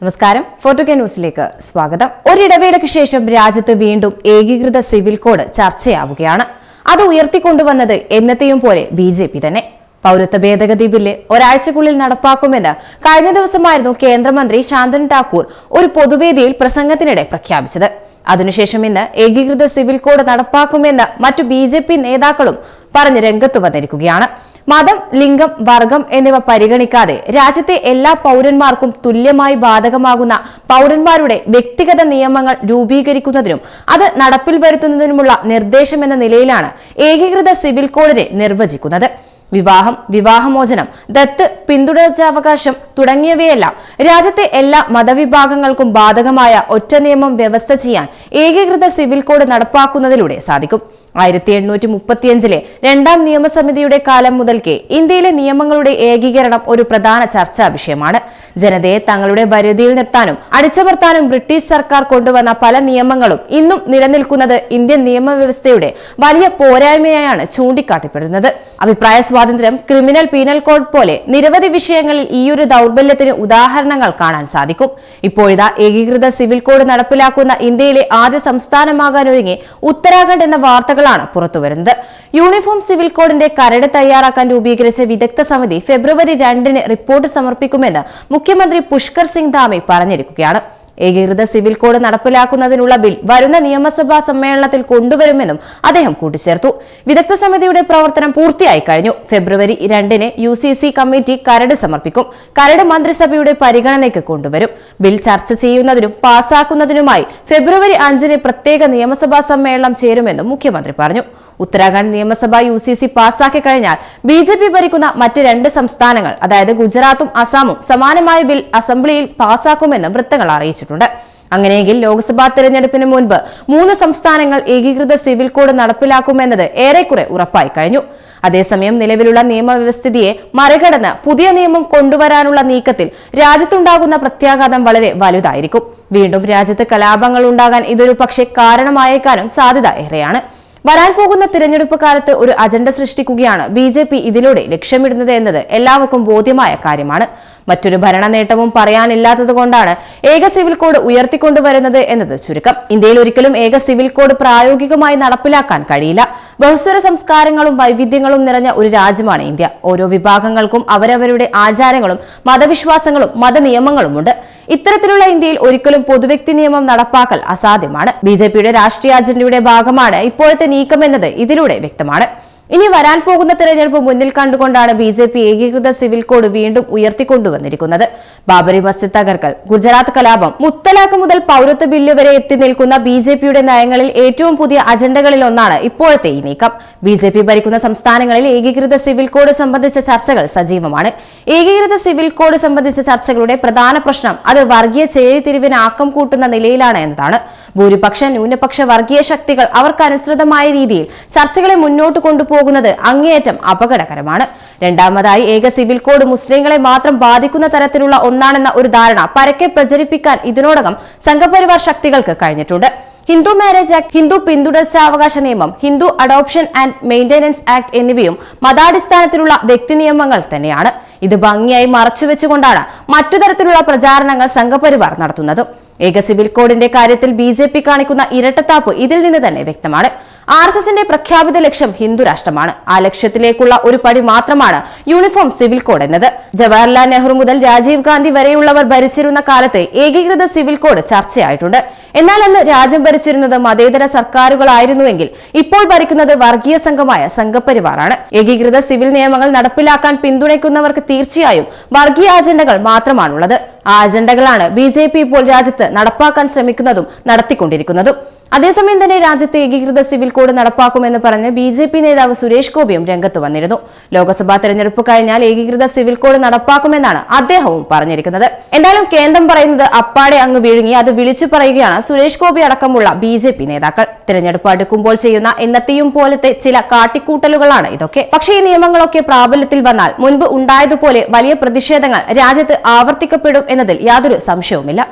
നമസ്കാരം. Photo K ന്യൂസിലേക്ക് സ്വാഗതം. ഒരിടവേളയ്ക്ക് ശേഷം രാജ്യത്ത് വീണ്ടും ഏകീകൃത സിവിൽ കോഡ് ചർച്ചയാവുകയാണ്. അത് ഉയർത്തിക്കൊണ്ടുവന്നത് എന്നത്തെയും പോലെ ബി ജെ പി തന്നെ. പൗരത്വ ഭേദഗതി ബില്ല് ഒരാഴ്ചക്കുള്ളിൽ നടപ്പാക്കുമെന്ന് കഴിഞ്ഞ ദിവസമായിരുന്നു കേന്ദ്രമന്ത്രി ശാന്തൻ ഠാക്കൂർ ഒരു പൊതുവേദിയിൽ പ്രസംഗത്തിനിടെ പ്രഖ്യാപിച്ചത്. അതിനുശേഷം ഇന്ന് ഏകീകൃത സിവിൽ കോഡ് നടപ്പാക്കുമെന്ന് മറ്റു ബി നേതാക്കളും പറഞ്ഞ് രംഗത്ത് വന്നിരിക്കുകയാണ്. മതം ലിംഗം വർഗം എന്നിവ പരിഗണിക്കാതെ രാജ്യത്തെ എല്ലാ പൗരന്മാർക്കും തുല്യമായി ബാധകമാകുന്ന പൗരന്മാരുടെ വ്യക്തിഗത നിയമങ്ങൾ രൂപീകരിക്കുന്നതിനും അത് നടപ്പിൽ വരുത്തുന്നതിനുമുള്ള നിർദ്ദേശം എന്ന നിലയിലാണ് ഏകീകൃത സിവിൽ കോഡിനെ നിർവചിക്കുന്നത്. വിവാഹം വിവാഹമോചനം ദത്ത് പിന്തുടർച്ചാവകാശം തുടങ്ങിയവയെല്ലാം രാജ്യത്തെ എല്ലാ മതവിഭാഗങ്ങൾക്കും ബാധകമായ ഒറ്റ നിയമം വ്യവസ്ഥ ചെയ്യാൻ ഏകീകൃത സിവിൽ കോഡ് നടപ്പാക്കുന്നതിലൂടെ സാധിക്കും. ആയിരത്തി എണ്ണൂറ്റി മുപ്പത്തിയഞ്ചിലെ രണ്ടാം നിയമസമിതിയുടെ കാലം മുതൽക്കേ ഇന്ത്യയിലെ നിയമങ്ങളുടെ ഏകീകരണം ഒരു പ്രധാന ചർച്ചാ വിഷയമാണ്. ജനതയെ തങ്ങളുടെ പരിധിയിൽ നിർത്താനും അടിച്ചമർത്താനും ബ്രിട്ടീഷ് സർക്കാർ കൊണ്ടുവന്ന പല നിയമങ്ങളും ഇന്നും നിലനിൽക്കുന്നത് ഇന്ത്യൻ നിയമവ്യവസ്ഥയുടെ വലിയ പോരായ്മയായാണ് ചൂണ്ടിക്കാട്ടപ്പെടുന്നത്. അഭിപ്രായ സ്വാതന്ത്ര്യം ക്രിമിനൽ പീനൽ കോഡ് പോലെ നിരവധി വിഷയങ്ങളിൽ ഈയൊരു ദൗർബല്യത്തിന് ഉദാഹരണങ്ങൾ കാണാൻ സാധിക്കും. ഇപ്പോഴിതാ ഏകീകൃത സിവിൽ കോഡ് നടപ്പിലാക്കുന്ന ഇന്ത്യയിലെ ആദ്യ സംസ്ഥാനമാകാൻ ഒരുങ്ങി ഉത്തരാഖണ്ഡ് എന്ന വാർത്തകളാണ് പുറത്തുവരുന്നത്. യൂണിഫോം സിവിൽ കോഡിന്റെ കരട് തയ്യാറാക്കാൻ രൂപീകരിച്ച വിദഗ്ധ സമിതി ഫെബ്രുവരി രണ്ടിന് റിപ്പോർട്ട് സമർപ്പിക്കുമെന്ന് മുഖ്യമന്ത്രി പുഷ്കർ സിംഗ് ധാമി പറഞ്ഞിരിക്കുകയാണ്. ഏകീകൃത സിവിൽ കോഡ് നടപ്പിലാക്കുന്നതിനുള്ള ബിൽ വരുന്ന നിയമസഭാ സമ്മേളനത്തിൽ കൊണ്ടുവരുമെന്നും അദ്ദേഹം കൂട്ടിച്ചേർത്തു. വിദഗ്ധ സമിതിയുടെ പ്രവർത്തനം പൂർത്തിയായി കഴിഞ്ഞു. ഫെബ്രുവരി രണ്ടിന് യു കമ്മിറ്റി കരട് സമർപ്പിക്കും. കരട് മന്ത്രിസഭയുടെ പരിഗണനയ്ക്ക് കൊണ്ടുവരും. ബിൽ ചർച്ച ചെയ്യുന്നതിനും പാസാക്കുന്നതിനുമായി ഫെബ്രുവരി അഞ്ചിന് പ്രത്യേക നിയമസഭാ സമ്മേളനം ചേരുമെന്നും മുഖ്യമന്ത്രി പറഞ്ഞു. ഉത്തരാഖണ്ഡ് നിയമസഭ യു സി സി പാസാക്കി കഴിഞ്ഞാൽ ബി ജെ പി ഭരിക്കുന്ന മറ്റ് രണ്ട് സംസ്ഥാനങ്ങൾ അതായത് ഗുജറാത്തും അസാമും സമാനമായ ബിൽ അസംബ്ലിയിൽ പാസാക്കുമെന്നും വൃത്തങ്ങൾ അറിയിച്ചിട്ടുണ്ട് അങ്ങനെയെങ്കിൽ ലോക്സഭാ തെരഞ്ഞെടുപ്പിന് മുൻപ് മൂന്ന് സംസ്ഥാനങ്ങൾ ഏകീകൃത സിവിൽ കോഡ് നടപ്പിലാക്കുമെന്നത് ഏറെക്കുറെ ഉറപ്പായി കഴിഞ്ഞു. അതേസമയം നിലവിലുള്ള നിയമവ്യവസ്ഥിതിയെ മറികടന്ന് പുതിയ നിയമം കൊണ്ടുവരാനുള്ള നീക്കത്തിൽ രാജ്യത്തുണ്ടാകുന്ന പ്രത്യാഘാതം വളരെ വലുതായിരിക്കും. വീണ്ടും രാജ്യത്ത് കലാപങ്ങൾ ഉണ്ടാകാൻ ഇതൊരു പക്ഷേ കാരണമായേക്കാനും സാധ്യത ഏറെയാണ്. വരാൻ പോകുന്ന തിരഞ്ഞെടുപ്പ് കാലത്ത് ഒരു അജണ്ട സൃഷ്ടിക്കുകയാണ് ബി ജെ പി ഇതിലൂടെ ലക്ഷ്യമിടുന്നത് എന്നത് എല്ലാവർക്കും ബോധ്യമായ കാര്യമാണ്. മറ്റൊരു ഭരണ നേട്ടവും പറയാനില്ലാത്തത് കൊണ്ടാണ് ഏക സിവിൽ കോഡ് ഉയർത്തിക്കൊണ്ടുവരുന്നത് എന്നത് ചുരുക്കം. ഇന്ത്യയിൽ ഒരിക്കലും ഏക സിവിൽ കോഡ് പ്രായോഗികമായി നടപ്പിലാക്കാൻ കഴിയില്ല. ബഹുസ്വര സംസ്കാരങ്ങളും വൈവിധ്യങ്ങളും നിറഞ്ഞ ഒരു രാജ്യമാണ് ഇന്ത്യ. ഓരോ വിഭാഗങ്ങൾക്കും അവരവരുടെ ആചാരങ്ങളും മതവിശ്വാസങ്ങളും മതനിയമങ്ങളുമുണ്ട്. ഇത്തരത്തിലുള്ള ഇന്ത്യയിൽ ഒരിക്കലും പൊതുവ്യക്തി നിയമം നടപ്പാക്കൽ അസാധ്യമാണ്. ബി ജെ പിയുടെ രാഷ്ട്രീയ അജണ്ടയുടെ ഭാഗമാണ് ഇപ്പോഴത്തെ നീക്കം എന്നത് ഇതിലൂടെ വ്യക്തമാണ്. ഇനി വരാൻ പോകുന്ന തെരഞ്ഞെടുപ്പ് മുന്നിൽ കണ്ടുകൊണ്ടാണ് ബി ജെ പി ഏകീകൃത സിവിൽ കോഡ് വീണ്ടും ഉയർത്തിക്കൊണ്ടുവന്നിരിക്കുന്നത്. ബാബറി മസ്ജിദ് തകർക്കൽ ഗുജറാത്ത് കലാപം മുത്തലാഖ് മുതൽ പൌരത്വ ബില്ല് വരെ എത്തി നിൽക്കുന്ന ബി ജെ പിയുടെ നയങ്ങളിൽ ഏറ്റവും പുതിയ അജണ്ടകളിൽ ഒന്നാണ് ഇപ്പോഴത്തെ ഈ നീക്കം. ബി ജെ പി ഭരിക്കുന്ന സംസ്ഥാനങ്ങളിൽ ഏകീകൃത സിവിൽ കോഡ് സംബന്ധിച്ച ചർച്ചകൾ സജീവമാണ്. ഏകീകൃത സിവിൽ കോഡ് സംബന്ധിച്ച ചർച്ചകളുടെ പ്രധാന പ്രശ്നം അത് വർഗീയ ചേരിതിരിവിന് ആക്കം കൂട്ടുന്ന നിലയിലാണ് എന്നതാണ്. ഭൂരിപക്ഷ ന്യൂനപക്ഷ വർഗീയ ശക്തികൾ അവർക്കനുസൃതമായ രീതിയിൽ ചർച്ചകളെ മുന്നോട്ട് കൊണ്ടുപോകുന്നത് അങ്ങേയറ്റം അപകടകരമാണ്. രണ്ടാമതായി ഏക സിവിൽ കോഡ് മുസ്ലിങ്ങളെ മാത്രം ബാധിക്കുന്ന തരത്തിലുള്ള ഒന്നാണെന്ന ഒരു ധാരണ പരക്കെ പ്രചരിപ്പിക്കാൻ ഇതിനോടകം സംഘപരിവാർ ശക്തികൾക്ക് കഴിഞ്ഞിട്ടുണ്ട്. ഹിന്ദു മാരേജ് ആക്ട് ഹിന്ദു പിന്തുടർച്ചാവകാശ നിയമം Hindu adoption and maintenance act എന്നിവയും മതാടിസ്ഥാനത്തിലുള്ള വ്യക്തി നിയമങ്ങൾ തന്നെയാണ്. ഇത് ഭംഗിയായി മറച്ചുവെച്ചുകൊണ്ടാണ് മറ്റു തരത്തിലുള്ള പ്രചാരണങ്ങൾ സംഘപരിവാർ നടത്തുന്നത്. ഏക സിവിൽ കോഡിന്റെ കാര്യത്തിൽ ബി കാണിക്കുന്ന ഇരട്ടത്താപ്പ് ഇതിൽ നിന്ന് തന്നെ വ്യക്തമാണ്. ആർ എസ് എസിന്റെ പ്രഖ്യാപിത ലക്ഷ്യം ഹിന്ദുരാഷ്ട്രമാണ് ആ ലക്ഷ്യത്തിലേക്കുള്ള ഒരു പടി മാത്രമാണ് യൂണിഫോം സിവിൽ കോഡ് എന്നത്. ജവഹർലാൽ നെഹ്റു മുതൽ രാജീവ് ഗാന്ധി വരെയുള്ളവർ ഭരിച്ചിരുന്ന കാലത്തെ ഏകീകൃത സിവിൽ കോഡ് ചർച്ചയായിട്ടുണ്ട്. എന്നാൽ അന്ന് രാജ്യം ഭരിച്ചിരുന്നത് മതേതര സർക്കാരുകളായിരുന്നുവെങ്കിൽ ഇപ്പോൾ ഭരിക്കുന്നത് വർഗീയ സംഘമായ സംഘപരിവാറാണ്. ഏകീകൃത സിവിൽ നിയമങ്ങൾ നടപ്പിലാക്കാൻ പിന്തുണയ്ക്കുന്നവർക്ക് തീർച്ചയായും വർഗീയ അജണ്ടകൾ മാത്രമാണുള്ളത്. ആ അജണ്ടകളാണ് ബി ജെ പി ഇപ്പോൾ രാജ്യത്ത് നടപ്പാക്കാൻ ശ്രമിക്കുന്നതും നടത്തിക്കൊണ്ടിരിക്കുന്നതും. അതേസമയം തന്നെ രാജ്യത്തെ ഏകീകൃത സിവിൽ കോഡ് നടപ്പാക്കുമെന്ന് പറഞ്ഞ് ബി ജെ പി നേതാവ് സുരേഷ് ഗോപിയും രംഗത്ത് വന്നിരുന്നു. ലോക്സഭാ തെരഞ്ഞെടുപ്പ് കഴിഞ്ഞാൽ ഏകീകൃത സിവിൽ കോഡ് നടപ്പാക്കുമെന്നാണ് അദ്ദേഹവും പറഞ്ഞിരിക്കുന്നത്. എന്തായാലും കേന്ദ്രം പറയുന്നത് അപ്പാടെ അങ്ങ് വിഴുങ്ങി അത് വിളിച്ചു പറയുകയാണ് സുരേഷ് ഗോപി അടക്കമുള്ള ബി ജെ പി നേതാക്കൾ. തെരഞ്ഞെടുപ്പ് അടുക്കുമ്പോൾ ചെയ്യുന്ന എന്നത്തെയും പോലത്തെ ചില കാട്ടിക്കൂട്ടലുകളാണ് ഇതൊക്കെ. പക്ഷേ ഈ നിയമങ്ങളൊക്കെ പ്രാബല്യത്തിൽ വന്നാൽ മുൻപ് ഉണ്ടായതുപോലെ വലിയ പ്രതിഷേധങ്ങൾ രാജ്യത്ത് ആവർത്തിക്കപ്പെടും എന്നതിൽ യാതൊരു സംശയവുമില്ല